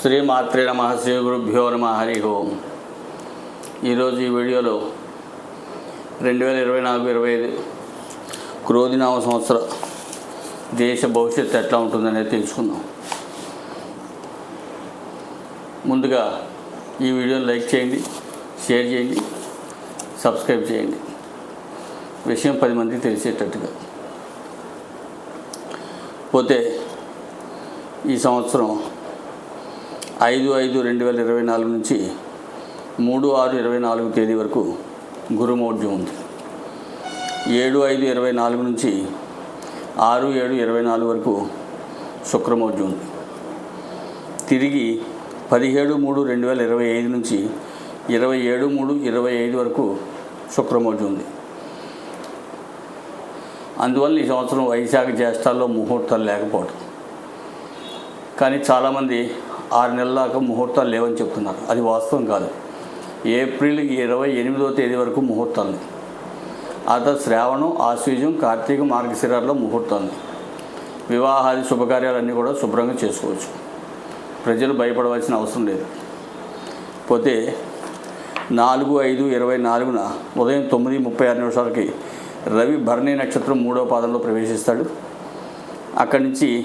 శ్రీ మాత్రే నమ శ్రీ గురుభ్యో నమ హరి ఓం. ఈరోజు ఈ వీడియోలో రెండు వేల ఇరవై నాలుగు ఇరవై ఐదు క్రోధినామ సంవత్సర దేశ భవిష్యత్తు ఎట్లా ఉంటుందనేది తెలుసుకుందాం. ముందుగా ఈ వీడియోని లైక్ చేయండి షేర్ చేయండి సబ్స్క్రైబ్ చేయండి. విషయం పది మందికి తెలిసేటట్టుగా. పోతే ఈ సంవత్సరం ఐదు ఐదు రెండు వేల ఇరవై నాలుగు నుంచి మూడు ఆరు ఇరవై నాలుగు తేదీ వరకు గురుమౌఢ్యం ఉంది. ఏడు ఐదు ఇరవై నాలుగు నుంచి ఆరు ఏడు ఇరవై నాలుగు వరకు శుక్రమౌఢ్యం ఉంది. తిరిగి పదిహేడు మూడు రెండు వేల ఇరవై ఐదు నుంచి ఇరవై ఏడు మూడు ఇరవై ఐదు వరకు శుక్రమౌఢ్యం ఉంది. అందువల్ల ఈ సంవత్సరం వైశాఖ జ్యేష్ఠాల్లో ముహూర్తాలు లేకపోవడం కానీ చాలామంది ఆరు నెలల దాకా ముహూర్తాలు లేవని చెప్తున్నారు. అది వాస్తవం కాదు. ఏప్రిల్ ఇరవై ఎనిమిదో తేదీ వరకు ముహూర్తాలు ఆ తర్వాత శ్రావణం ఆశ్వీజం కార్తీక మార్గశిరాల్లో ముహూర్తాలు వివాహాది శుభకార్యాలన్నీ కూడా శుభ్రంగా చేసుకోవచ్చు. ప్రజలు భయపడవలసిన అవసరం లేదు. పోతే నాలుగు ఐదు ఇరవై నాలుగున ఉదయం తొమ్మిది ముప్పై ఆరు నిమిషాలకి రవి భరణి నక్షత్రం మూడవ పాదంలో ప్రవేశిస్తాడు. అక్కడి నుంచి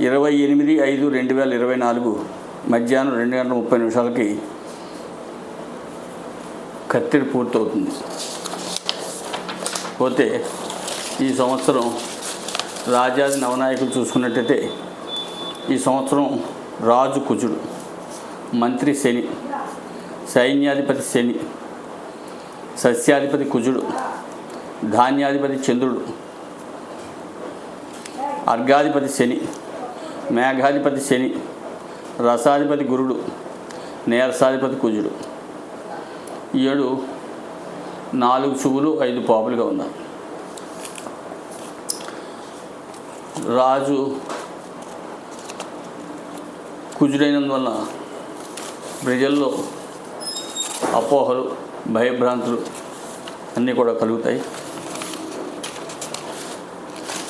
ఇరవై ఎనిమిది ఐదు రెండు వేల ఇరవై నాలుగు మధ్యాహ్నం రెండు గంటల ముప్పై నిమిషాలకి కత్తిరి పూర్తవుతుంది. పోతే ఈ సంవత్సరం రాజాది నవనాయకులు చూసుకున్నట్టయితే ఈ సంవత్సరం రాజు కుజుడు మంత్రి శని సైన్యాధిపతి శని సస్యాధిపతి కుజుడు ధాన్యాధిపతి చంద్రుడు అర్ఘాధిపతి శని మేఘాధిపతి శని రసాధిపతి గురుడు నీరసాధిపతి కుజుడు. ఈ ఏడు నాలుగు చువులు ఐదు పాపులుగా ఉన్నారు. రాజు కుజుడైనందువల్ల ప్రజల్లో అపోహలు భయభ్రాంతులు అన్నీ కూడా కలుగుతాయి.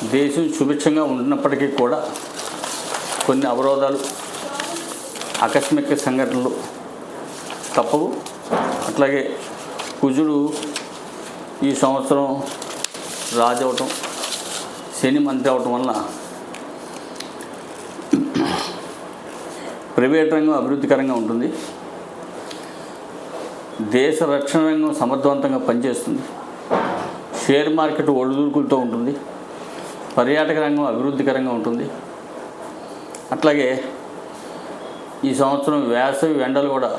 దేశం సుభిక్షంగా ఉన్నప్పటికీ కూడా కొన్ని అవరోధాలు ఆకస్మిక సంఘటనలు తప్పవు. అట్లాగే కుజుడు ఈ సంవత్సరం రాజు అవటం శని మంత్రి అవటం వలన ప్రైవేట్ రంగం అభివృద్ధికరంగా ఉంటుంది. దేశ రక్షణ రంగం సమర్థవంతంగా పనిచేస్తుంది. షేర్ మార్కెట్ ఒడిదుడుకులతో ఉంటుంది. పర్యాటక రంగం అభివృద్ధికరంగా ఉంటుంది. అట్లాగే ఈ సంవత్సరం వేసవి ఎండలు కూడా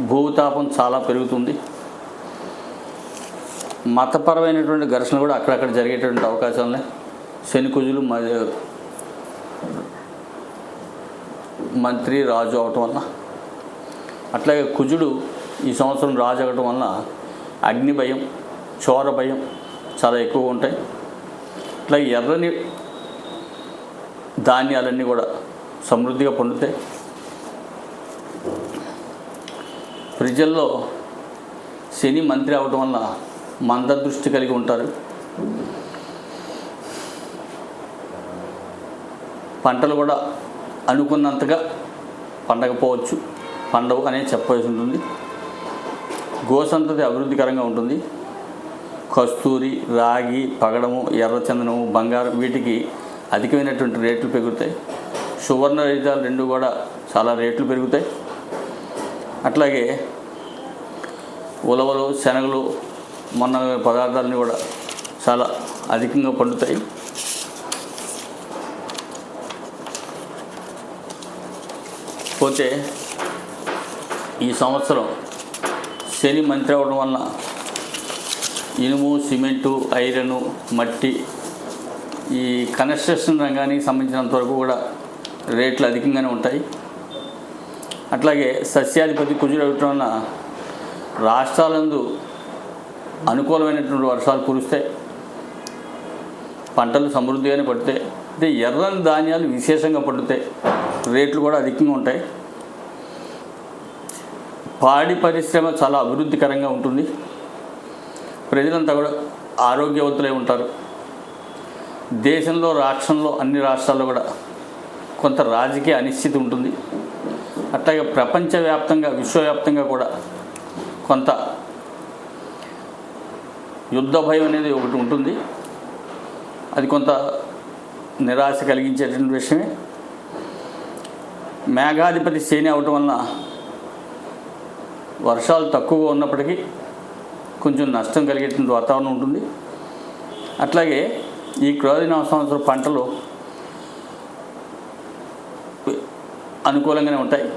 భూతాపం చాలా పెరుగుతుంది. మతపరమైనటువంటి ఘర్షణలు కూడా అక్కడక్కడ జరిగేటువంటి అవకాశాలు ఉన్నాయి శని కుజులు మంత్రి రాజు అవటం వల్ల అట్లాగే కుజుడు ఈ సంవత్సరం రాజు అవ్వటం వలన అగ్ని భయం చోర భయం చాలా ఎక్కువగా ఉంటాయి. అట్లాగే ఎర్రని ధాన్యాలన్నీ కూడా సమృద్ధిగా పొందుతాయి ప్రజల్లో శని మంత్రి అవటం వల్ల మందదృష్టి కలిగి ఉంటారు. పంటలు కూడా అనుకున్నంతగా పండకపోవచ్చు. పండవు అనేది చెప్పవలసి ఉంటుంది. గోసంతతి అభివృద్ధికరంగా ఉంటుంది. కస్తూరి రాగి పగడము ఎర్రచందనము బంగారం వీటికి అధికమైనటువంటి రేట్లు పెరుగుతాయి. సువర్ణ రహితాలు రెండు కూడా చాలా రేట్లు పెరుగుతాయి. అట్లాగే ఉలవలు శనగలు మొన్న పదార్థాలన్నీ కూడా చాలా అధికంగా పండుతాయి. పోతే ఈ సంవత్సరం శని మంత్రి అవడం వలన ఇనుము సిమెంటు ఐరను మట్టి ఈ కన్స్ట్రక్షన్ రంగానికి సంబంధించినంత వరకు కూడా రేట్లు అధికంగానే ఉంటాయి. అట్లాగే సస్యాధిపతి కుజుడు అవటం వలన రాష్ట్రాలందు అనుకూలమైనటువంటి వర్షాలు కురుస్తాయి పంటలు సమృద్ధిగానే పడతాయి అంటే ఎర్రని ధాన్యాలు విశేషంగా పండుతాయి. రేట్లు కూడా అధికంగా ఉంటాయి. పాడి పరిశ్రమ చాలా అభివృద్ధికరంగా ఉంటుంది. ప్రజలంతా కూడా ఆరోగ్యవంతులై ఉంటారు. దేశంలో రాష్ట్రంలో అన్ని రాష్ట్రాల్లో కూడా కొంత రాజకీయ అనిశ్చితి ఉంటుంది. అట్లాగే ప్రపంచవ్యాప్తంగా విశ్వవ్యాప్తంగా కూడా కొంత యుద్ధ భయం అనేది ఒకటి ఉంటుంది. అది కొంత నిరాశ కలిగించేటువంటి విషయమే. మేఘాధిపతి శని అవటం వలన వర్షాలు తక్కువగా ఉన్నప్పటికీ కొంచెం నష్టం కలిగేటువంటి వాతావరణం ఉంటుంది. అట్లాగే ఈ క్రోధిన సంవత్సరం పంటలు అనుకూలంగానే ఉంటాయి.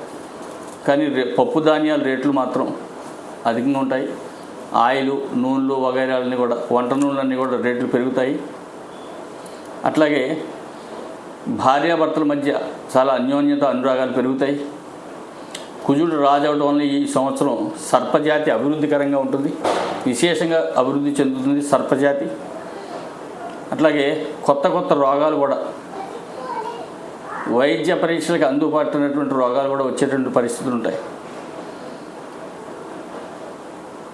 కానీ రే పప్పు ధాన్యాల రేట్లు మాత్రం అధికంగా ఉంటాయి. ఆయిలు నూనెలు వగైరాలన్నీ కూడా వంట నూనెలన్నీ కూడా రేట్లు పెరుగుతాయి. అట్లాగే భార్యాభర్తల మధ్య చాలా అన్యోన్యత అనురాగాలు పెరుగుతాయి. కుజుడు రాజు అవడం వల్ల ఈ సంవత్సరం సర్పజాతి అభివృద్ధికరంగా ఉంటుంది. విశేషంగా అభివృద్ధి చెందుతుంది సర్పజాతి. అట్లాగే కొత్త కొత్త రోగాలు కూడా వైద్య పరీక్షలకు అందుబాటున్నటువంటి రోగాలు కూడా వచ్చేటువంటి పరిస్థితులు ఉంటాయి.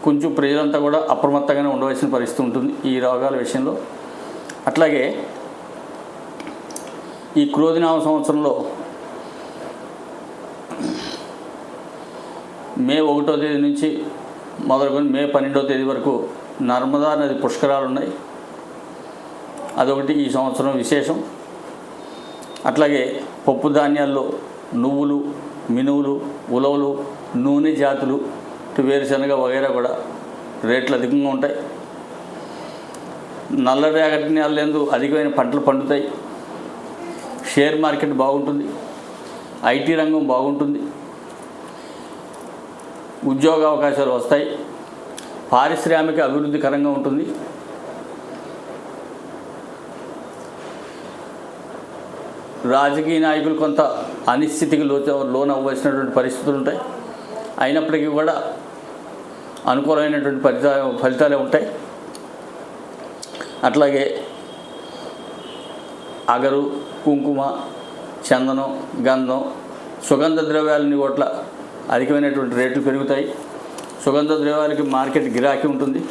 కొంచెం ప్రజలంతా కూడా అప్రమత్తంగానే ఉండవలసిన పరిస్థితి ఉంటుంది ఈ రోగాల విషయంలో. అట్లాగే ఈ క్రోధినామ సంవత్సరంలో మే ఒకటో తేదీ నుంచి మొదలుకొని మే పన్నెండో తేదీ వరకు నర్మదా నది పుష్కరాలు ఉన్నాయి. అదొకటి ఈ సంవత్సరం విశేషం. అట్లాగే పప్పు ధాన్యాల్లో నువ్వులు మినువులు ఉలవలు నూనె జాతులు వేరుశనగ వగైరా కూడా రేట్లు అధికంగా ఉంటాయి. నల్ల రేగడి అధికమైన పంటలు పండుతాయి. షేర్ మార్కెట్ బాగుంటుంది. ఐటీ రంగం బాగుంటుంది. ఉద్యోగ అవకాశాలు వస్తాయి. పారిశ్రామిక అభివృద్ధికరంగా ఉంటుంది. రాజకీయ నాయకులు కొంత అనిశ్చితికి లో లోన్ అవ్వాల్సినటువంటి పరిస్థితులు ఉంటాయి. అయినప్పటికీ కూడా అనుకూలమైనటువంటి ఫలితా ఫలితాలే ఉంటాయి. అట్లాగే అగరు కుంకుమ చందనం గంధం సుగంధ ద్రవ్యాలని కోట్ల అధికమైనటువంటి రేట్లు పెరుగుతాయి. సుగంధ ద్రవ్యాలకి మార్కెట్ గిరాకీ ఉంటుంది.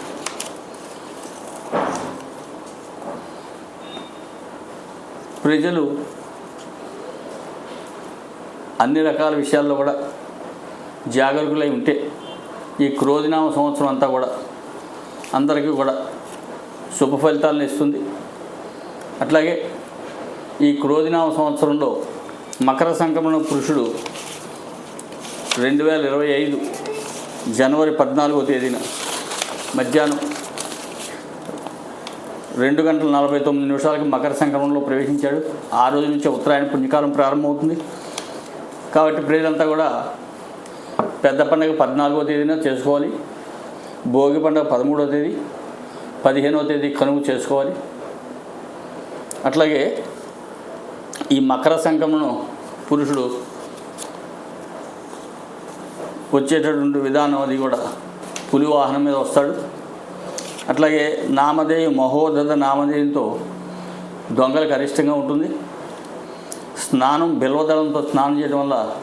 ప్రజలు అన్ని రకాల విషయాల్లో కూడా జాగరూకులై ఉంటే ఈ క్రోధినామ సంవత్సరం అంతా కూడా అందరికీ కూడా శుభ ఫలితాలను ఇస్తుంది. అట్లాగే ఈ క్రోధినామ సంవత్సరంలో మకర సంక్రమణ పురుషుడు రెండు వేల ఇరవై ఐదు జనవరి పద్నాలుగో తేదీన మధ్యాహ్నం రెండు గంటల నలభై తొమ్మిది నిమిషాలకి మకర సంక్రమణలో ప్రవేశించాడు. ఆ రోజు నుంచి ఉత్తరాయణ పుణ్యకాలం ప్రారంభమవుతుంది. కాబట్టి ప్రజలంతా కూడా పెద్ద పండుగ పద్నాలుగో తేదీన చేసుకోవాలి. భోగి పండుగ పదమూడవ తేదీ పదిహేనవ తేదీ కనుమ చేసుకోవాలి. అట్లాగే ఈ మకర సంక్రమణం పురుషుడు వచ్చేటటువంటి విధానం అది కూడా పులి వాహనం మీద వస్తాడు. అట్లాగే నామధేయం మహోదత నామధేయంతో దొంగలకు అరిష్టంగా ఉంటుంది. స్నానం బిల్వదళంతో స్నానం చేయడం వల్ల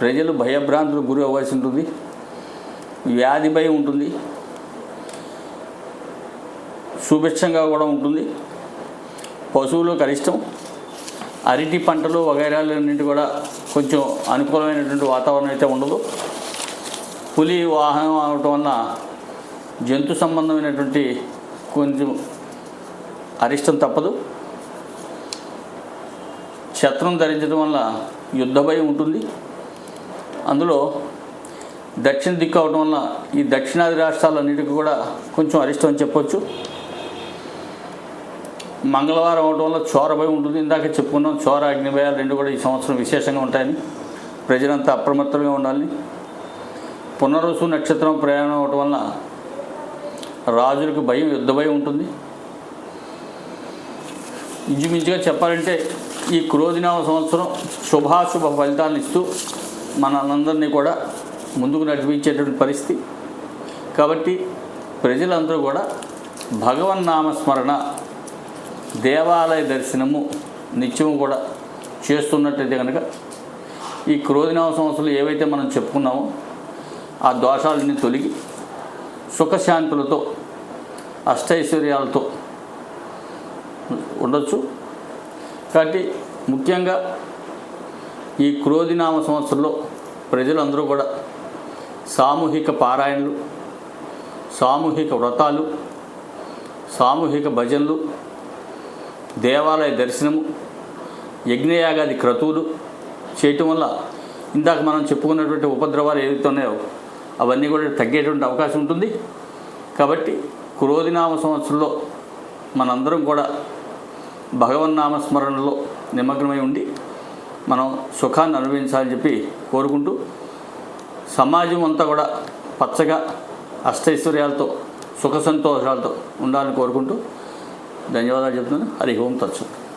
ప్రజలు భయభ్రాంతులకు గురి అవ్వాల్సి ఉంటుంది. వ్యాధి భయం ఉంటుంది. సుభిక్షంగా కూడా ఉంటుంది. పశువులు కరిష్టం అరటి పంటలు వగైరాలన్నింటి కూడా కొంచెం అనుకూలమైనటువంటి వాతావరణం అయితే ఉండదు. పులి వాహనం అవటం వల్ల జంతు సంబంధమైనటువంటి కొంచెం అరిష్టం తప్పదు. ఛత్రం ధరించడం వల్ల యుద్ధ భయం ఉంటుంది. అందులో దక్షిణ దిక్కు అవడం వల్ల ఈ దక్షిణాది రాష్ట్రాలన్నిటికీ కూడా కొంచెం అరిష్టం అని చెప్పొచ్చు. మంగళవారం అవడం వల్ల చోర భయం ఉంటుంది. ఇందాక చెప్పుకున్నాం చోర అగ్నిభయాలు రెండు కూడా ఈ సంవత్సరం విశేషంగా ఉంటాయని. ప్రజలంతా అప్రమత్తంగా ఉండాలని పునరుసు నక్షత్రం ప్రయాణం అవడం వల్ల రాజులకు భయం యుద్ధ భయం ఉంటుంది. ఇంచుమించుగా చెప్పాలంటే ఈ క్రోధినామ సంవత్సరం శుభాశుభ ఫలితాలను ఇస్తూ మనందరినీ కూడా ముందుకు నడిపించేటువంటి పరిస్థితి. కాబట్టి ప్రజలందరూ కూడా భగవన్నామస్మరణ దేవాలయ దర్శనము నిత్యము కూడా చేస్తున్నట్టయితే కనుక ఈ క్రోధినామ సంవత్సరాలు ఏవైతే మనం చెప్పుకున్నామో ఆ దోషాలన్నీ తొలగి సుఖశాంతులతో అష్టైశ్వర్యాలతో ఉండొచ్చు. కాబట్టి ముఖ్యంగా ఈ క్రోధినామ సంవత్సరంలో ప్రజలందరూ కూడా సామూహిక పారాయణలు సామూహిక వ్రతాలు సామూహిక భజనలు దేవాలయ దర్శనము యజ్ఞయాగాది క్రతువులు చేయటం వల్ల ఇందాక మనం చెప్పుకున్నటువంటి ఉపద్రవాలు ఏవైతే ఉన్నాయో అవన్నీ కూడా తగ్గేటువంటి అవకాశం ఉంటుంది. కాబట్టి క్రోధినామ సంవత్సరంలో మనందరం కూడా భగవన్నామస్మరణలో నిమగ్నమై ఉండి మనం సుఖాన్ని అనుభవించాలని చెప్పి కోరుకుంటూ సమాజం అంతా కూడా పచ్చగా అష్టైశ్వర్యాలతో సుఖ సంతోషాలతో ఉండాలని కోరుకుంటూ ధన్యవాదాలు చెప్తున్నాను. హరి ఓం తచ్చు